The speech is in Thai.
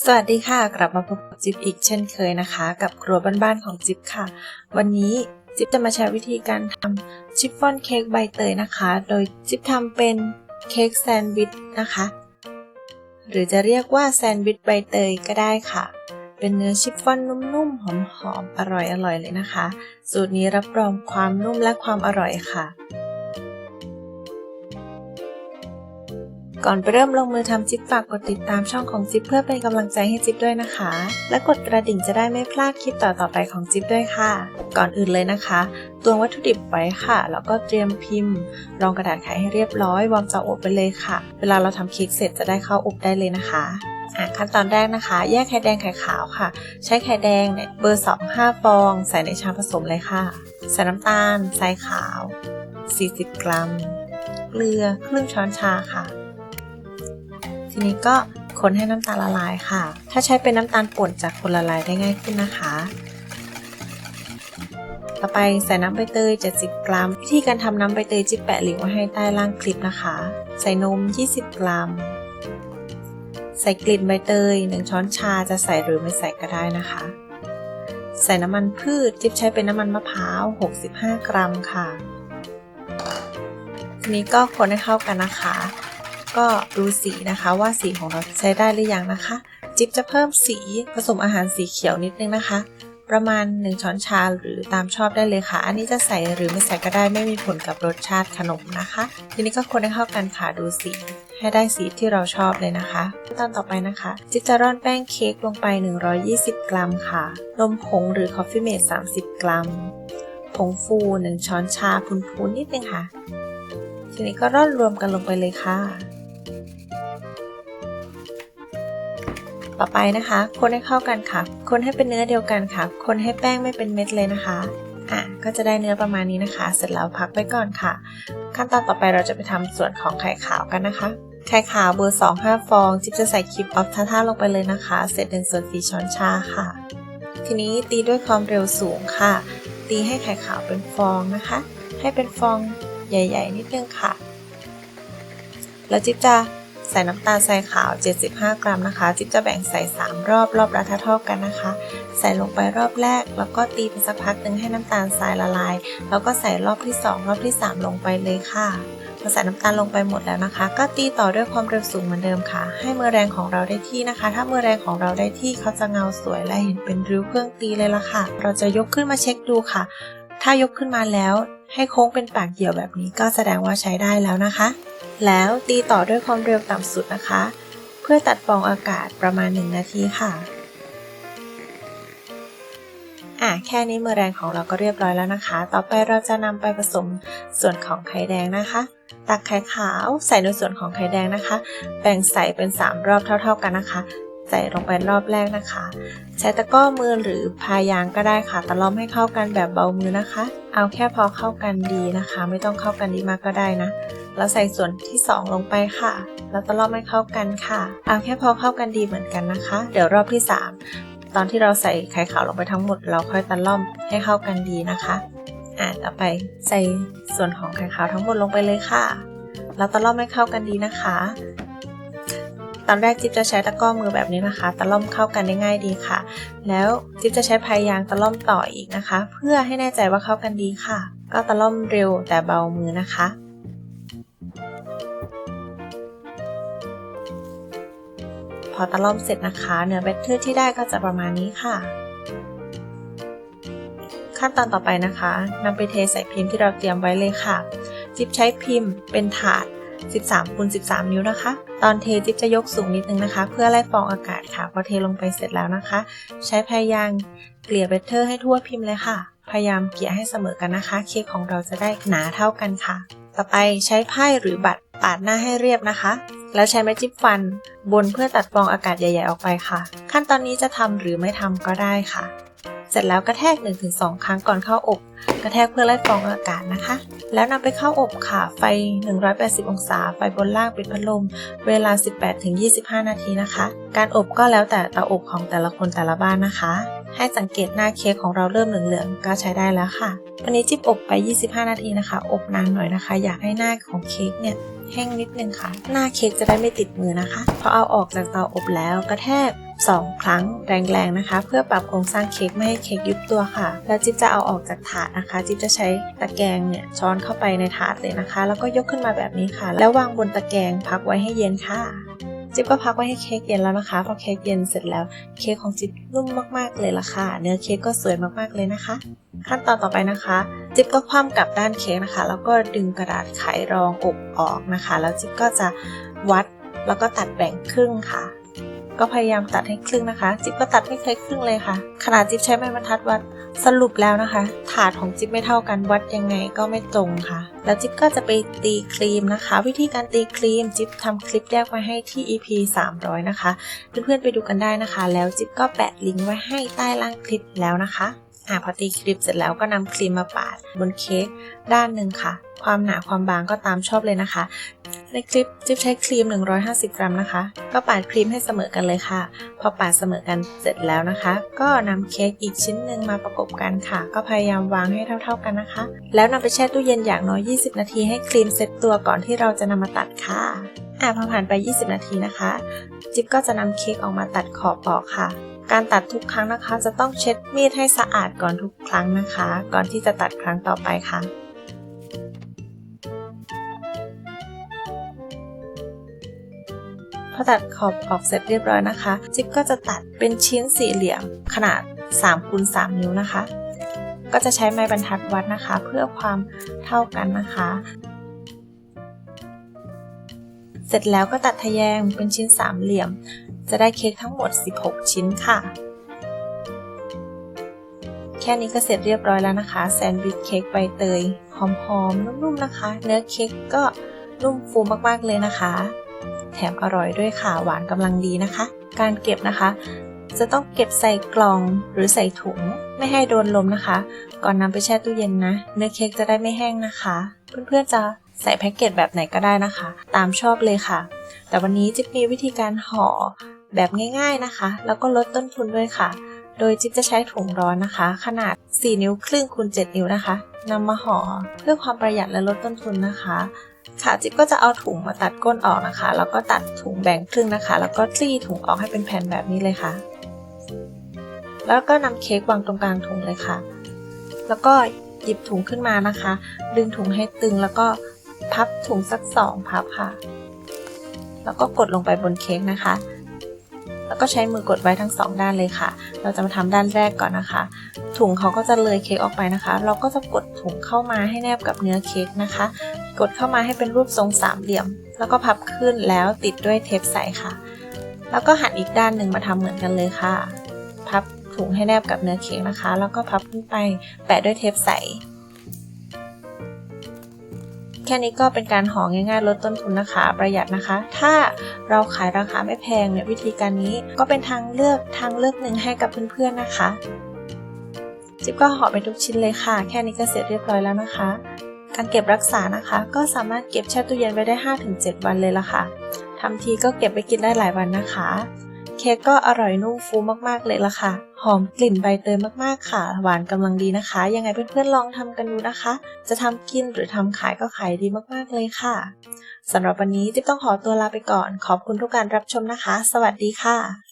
สวัสดีค่ะ กลับมาพบกับจิ๊บอีกเช่นเคยนะคะ กับครัวบ้านๆของจิ๊บค่ะ วันนี้จิ๊บจะมาแชร์วิธีการทำชิฟฟ่อนเค้กใบเตยนะคะ โดยจิ๊บทำเป็นเค้กแซนด์วิชนะคะ หรือจะเรียกว่าแซนด์วิชใบเตยก็ได้ค่ะ เป็นเนื้อชิฟฟ่อนนุ่มๆ หอมๆ อร่อยๆเลยนะคะ สูตรนี้รับรองความนุ่มและความอร่อยค่ะ ก่อนไปเริ่มลงมือทำจิ๊บฝากกดติดตามช่องของจิ๊บเพื่อเป็นกำลังใจให้จิ๊บด้วยนะคะ และกดกระดิ่งจะได้ไม่พลาดคลิปต่อๆไปของจิ๊บด้วยค่ะ ก่อนอื่นเลยนะคะตวงวัตถุดิบไว้ค่ะ แล้วก็เตรียมพิมพ์ รองกระดาษไขให้เรียบร้อยวางเตาอบไปเลยค่ะ เวลาเราทำเค้กเสร็จจะได้เข้าอบได้เลยนะคะอะขั้นตอนแรกนะคะ แยกไข่แดงไข่ขาวค่ะ ใช้ไข่แดงเนี่ยเบอร์ 2 5 ฟอง ใส่ในชามผสมเลยค่ะ ใส่น้ำตาลทรายขาว 40 กรัม เกลือครึ่งช้อนชาค่ะ ทีนี้ก็คนให้น้ำตาลละลายค่ะ ถ้าใช้เป็นน้ำตาลป่นจะคนละลายได้ง่ายขึ้นนะคะ ต่อไปใส่น้ำใบเตย 70 กรัม วิธีการทำน้ำใบเตยจิ๊บแปะลิงก์ไว้ให้ใต้ล่างคลิปนะคะ ใส่นม 20 กรัม ใส่กลิ่นใบเตย 1 ช้อนชาจะใส่หรือไม่ใส่ก็ได้นะคะ ใส่น้ำมันพืชจิ๊บใช้เป็นน้ำมันมะพร้าว 65 กรัมค่ะทีนี้ก็คนให้เข้ากันนะคะ ก็ดูสีนะคะว่าสีของเราใช้ได้หรือยังนะคะ จิ๊บจะเพิ่มสีผสมอาหารสีเขียวนิดนึงนะคะ ประมาณ 1 ช้อนชาหรือตามชอบได้เลยค่ะ อันนี้จะใส่หรือไม่ใส่ก็ได้ไม่มีผลกับรสชาติขนมนะคะ ทีนี้ก็คนให้เข้ากันค่ะดูสีให้ได้สีที่เราชอบเลยนะคะขั้นตอนต่อไปนะคะ จิ๊บจะร่อนแป้งเค้กลงไป 120 กรัมค่ะนมผงหรือคอฟฟี่เมด30 กรัมผงฟู 1 ช้อนชาพูนๆนิดนึงค่ะ ทีนี้ก็ร่อนรวมกันลงไปเลยค่ะ ต่อไปนะคะ คนให้เข้ากันค่ะ คนให้เป็นเนื้อเดียวกันค่ะ คนให้แป้งไม่เป็นเม็ดเลยนะคะอะก็จะได้เนื้อประมาณนี้นะคะ เสร็จแล้วพักไว้ก่อนค่ะ ขั้นตอนต่อไปเราจะไปทำส่วนของไข่ขาวกันนะคะไข่ขาวเบอร์2 5ฟอง จิ๊บจะใส่คลิปออฟท่าๆลงไปเลยนะคะ เสร็จเป็นส่วน4ช้อนชาค่ะ ทีนี้ตีด้วยความเร็วสูงค่ะ ตีให้ไข่ขาวเป็นฟองนะคะ ให้เป็นฟองใหญ่ ๆ นิดนึงค่ะ แล้วจิ๊บจะ ใส่น้ำตาลทรายขาว 75 กรัมนะคะ จิ๊บจะแบ่งใส่ 3 รอบรอบละเท่ากันนะคะ ใส่ลงไปรอบแรก แล้วก็ตีไปสักพักหนึ่งให้น้ำตาลทรายละลาย แล้วก็ใส่รอบที่ 2 รอบที่ 3 ลงไปเลยค่ะพอใส่น้ำตาลลงไปหมดแล้วนะคะ ก็ตีต่อด้วยความเร็วสูงเหมือนเดิมค่ะ ให้มือแรงของเราได้ที่นะคะ ถ้ามือแรงของเราได้ที่เขาจะเงาสวยและเห็นเป็นริ้วเครื่องตีเลยละค่ะ เราจะยกขึ้นมาเช็คดูค่ะ ถ้ายกขึ้นมาแล้ว ให้โค้งเป็นปากเหี่ยวแบบนี้ก็แสดงว่าใช้ได้แล้วนะคะ แล้วตีต่อด้วยความเร็วต่ำสุดนะคะ เพื่อตัดฟองอากาศประมาณ 1 นาทีค่ะ อะ แค่นี้มือแรงของเราก็เรียบร้อยแล้วนะคะ ต่อไปเราจะนำไปผสมส่วนของไข่แดงนะคะ ตักไข่ขาวใส่ในส่วนของไข่แดงนะคะ แบ่งใส่เป็น 3 รอบเท่า ๆกันนะคะใส่ลงไปรอบแรกนะคะ ใช้ตะก้อมือหรือพายางก็ได้ค่ะ ตะล่อมให้เข้ากันแบบเบามือนะคะ เอาแค่พอเข้ากันดีนะคะ ไม่ต้องเข้ากันดีมากก็ได้นะ แล้วใส่ส่วนที่ 2 ลงไปค่ะ แล้วตะล่อมให้เข้ากันค่ะ เอาแค่พอเข้ากันดีเหมือนกันนะคะ เดี๋ยวรอบที่ 3 ตอนที่เราใส่ไข่ขาวลงไปทั้งหมด เราค่อยตะล่อมให้เข้ากันดีนะคะอ่าต่อไปใส่ส่วนของไข่ขาวทั้งหมดลงไปเลยค่ะแล้วตะล่อมให้เข้ากันดีนะคะ ตอนแรกจิ๊บจะใช้ตะก้อมือแบบนี้นะคะ ตะล่อมเข้ากันได้ง่ายดีค่ะ แล้วจิ๊บจะใช้พายางตะล่อมต่ออีกนะคะ เพื่อให้แน่ใจว่าเข้ากันดีค่ะ ก็ตะล่อมเร็วแต่เบามือนะคะ พอตะล่อมเสร็จนะคะ เนื้อเบตเตอร์ที่ได้ก็จะประมาณนี้ค่ะ ขั้นตอนต่อไปนะคะนำไปเทใส่พิมพ์ที่เราเตรียมไว้เลยค่ะ จิ๊บใช้พิมพ์เป็นถาด 13คูณ13 นิ้วนะคะ ตอนเทจิ๊บจะยกสูงนิดนึงนะคะ เพื่อไล่ฟองอากาศค่ะ พอเทลงไปเสร็จแล้วนะคะ ใช้พายางเกลี่ยเบตเตอร์ให้ทั่วพิมพ์เลยค่ะ พยายามเกลี่ยให้เสมอกันนะคะ เค้กของเราจะได้หนาเท่ากันค่ะ ต่อไปใช้ไพ่หรือบัตรปาดหน้าให้เรียบนะคะ แล้วใช้ไม้จิ้มฟัน บนเพื่อตัดฟองอากาศใหญ่ๆออกไปค่ะ ขั้นตอนนี้จะทำหรือไม่ทำก็ได้ค่ะ เสร็จแล้วกระแทก 1-2 ครั้งก่อนเข้าอบ กระแทกเพื่อไล่ฟองอากาศนะคะ แล้วนำไปเข้าอบค่ะ ไฟ 180 องศา ไฟบนล่างปิดพัดลม เวลา 18-25 นาทีนะคะ การอบก็แล้วแต่เตาอบของแต่ละคนแต่ละบ้านนะคะ ให้สังเกตหน้าเค้กของเราเริ่มเหลืองๆก็ใช้ได้แล้วค่ะ วันนี้จิ๊บอบไป 25 นาทีนะคะ อบนานหน่อยนะคะ อยากให้หน้าของเค้กเนี่ย แห้งนิดนึงค่ะ หน้าเค้กจะได้ไม่ติดมือนะคะ พอเอาออกจากเตาอบแล้วกระแทก2 ครั้งแรงๆนะคะ เพื่อปรับโครงสร้างเค้กไม่ให้เค้กยุบตัวค่ะ แล้วจิ๊บจะเอาออกจากถาดนะคะ จิ๊บจะใช้ตะแกรงเนี่ยช้อนเข้าไปในถาดเลยนะคะ แล้วก็ยกขึ้นมาแบบนี้ค่ะ แล้ววางบนตะแกรงพักไว้ให้เย็นค่ะ จิ๊บก็พักไว้ให้เค้กเย็นแล้วนะคะ พอเค้กเย็นเสร็จแล้ว เค้กของจิ๊บนุ่มมากๆเลยล่ะค่ะ เนื้อเค้กก็สวยมากๆเลยนะคะ ขั้นตอนต่อไปนะคะ จิ๊บก็คว่ำกลับด้านเค้กนะคะ แล้วก็ดึงกระดาษไขรองอบออกนะคะ แล้วจิ๊บก็จะวัดแล้วก็ตัดแบ่งครึ่งค่ะ ก็พยายามตัดให้ครึ่งนะคะ จิ๊บก็ตัดไม่เคยครึ่งเลยค่ะ ขนาดจิ๊บใช้ไม้บรรทัดวัดสรุปแล้วนะคะ ถาดของจิ๊บไม่เท่ากันวัดยังไงก็ไม่ตรงค่ะ แล้วจิ๊บก็จะไปตีครีมนะคะ วิธีการตีครีมจิ๊บทำคลิปแยกไว้ให้ที่ EP 300 นะคะ เพื่อนๆไปดูกันได้นะคะ แล้วจิ๊บก็แปะลิงก์ไว้ให้ใต้ล่างคลิปแล้วนะคะ อ่าพอตีคลิปเสร็จแล้วก็นำครีมมาปาดบนเค้กด้านหนึ่งค่ะ ความหนาความบางก็ตามชอบเลยนะคะ ในคลิปจิ๊บใช้ครีม 150 กรัมนะคะ ก็ปาดครีมให้เสมอกันเลยค่ะ พอปาดเสมอกันเสร็จแล้วนะคะ ก็นำเค้กอีกชิ้นหนึ่งมาประกบกันค่ะ ก็พยายามวางให้เท่า ๆกันนะคะ แล้วนำไปแช่ตู้เย็นอย่างน้อย 20 นาทีให้ครีมเซ็ตตัวก่อนที่เราจะนำมาตัดค่ะอ่าพอผ่านไป 20 นาทีนะคะ จิ๊บก็จะนำเค้กออกมาตัดขอบออกค่ะ การตัดทุกครั้งนะคะ จะต้องเช็ดมีดให้สะอาดก่อนทุกครั้งนะคะ ก่อนที่จะตัดครั้งต่อไปค่ะพอตัดขอบออกเสร็จเรียบร้อยนะคะ จิ๊บก็จะตัดเป็นชิ้นสี่เหลี่ยมขนาด3คูณ3นิ้วนะคะ ก็จะใช้ไม้บรรทัดวัดนะคะ เพื่อความเท่ากันนะคะ เสร็จแล้วก็ตัดทะแยงเป็นชิ้นสามเหลี่ยม จะได้เค้กทั้งหมด 16 ชิ้นค่ะ แค่นี้ก็เสร็จเรียบร้อยแล้วนะคะ แซนด์วิชเค้กใบเตย หอมๆ นุ่มๆ นะคะ เนื้อเค้กก็นุ่มฟูมากๆ เลยนะคะ แถมอร่อยด้วยค่ะ หวานกำลังดีนะคะ การเก็บนะคะ จะต้องเก็บใส่กล่องหรือใส่ถุง ไม่ให้โดนลมนะคะ ก่อนนำไปแช่ตู้เย็นนะ เนื้อเค้กจะได้ไม่แห้งนะคะ เพื่อนๆจะใส่แพ็กเกจแบบไหนก็ได้นะคะ ตามชอบเลยค่ะ แต่วันนี้จิ๊บมีวิธีการห่อแบบง่ายๆนะคะ แล้วก็ลดต้นทุนด้วยค่ะ โดยจิ๊บจะใช้ถุงร้อนนะคะ ขนาด 4 นิ้วครึ่งคูณ7 นิ้วนะคะนำมาห่อเพื่อความประหยัดและลดต้นทุนนะคะ ค่ะจิ๊บก็จะเอาถุงมาตัดก้นออกนะคะ แล้วก็ตัดถุงแบ่งครึ่งนะคะ แล้วก็คลี่ถุงออกให้เป็นแผ่นแบบนี้เลยค่ะ แล้วก็นำเค้กวางตรงกลางถุงเลยค่ะ แล้วก็หยิบถุงขึ้นมานะคะ ดึงถุงให้ตึงแล้วก็พับถุงสักสองพับค่ะ แล้วก็กดลงไปบนเค้กนะคะ แล้วก็ใช้มือกดไว้ทั้งสองด้านเลยค่ะ เราจะมาทำด้านแรกก่อนนะคะ ถุงเขาก็จะเลยเค้กออกไปนะคะ เราก็จะกดถุงเข้ามาให้แนบกับเนื้อเค้กนะคะ กดเข้ามาให้เป็นรูปทรงสามเหลี่ยม แล้วก็พับขึ้นแล้วติดด้วยเทปใสค่ะ แล้วก็หันอีกด้านหนึ่งมาทำเหมือนกันเลยค่ะ พับถุงให้แนบกับเนื้อเค้กนะคะ แล้วก็พับขึ้นไปแปะด้วยเทปใส ค่นี้ก็เป็นการห่อง่ายๆ ลดต้นทุนนะคะ ประหยัดนะคะ ถ้าเราขายราคาไม่แพงเนี่ยวิธีการนี้ก็เป็นทางเลือกทางเลือกหนึ่งให้กับเพื่อนๆนะคะ จิ๊บก็ห่อไปทุกชิ้นเลยค่ะ แค่นี้ก็เสร็จเรียบร้อยแล้วนะคะ การเก็บรักษานะคะ ก็สามารถเก็บแช่ตู้เย็นไว้ได้ 5-7 วันเลยละค่ะทำทีก็เก็บไปกินได้หลายวันนะคะ เค้กก็อร่อยนุ่มฟูมากๆเลยละค่ะ หอมกลิ่นใบเตยมากๆค่ะ หวานกำลังดีนะคะ ยังไงเพื่อนๆลองทำกันดูนะคะ จะทำกินหรือทำขายก็ขายดีมากๆเลยค่ะสำหรับวันนี้จิ๊บต้องขอตัวลาไปก่อน ขอบคุณทุกการรับชมนะคะ สวัสดีค่ะ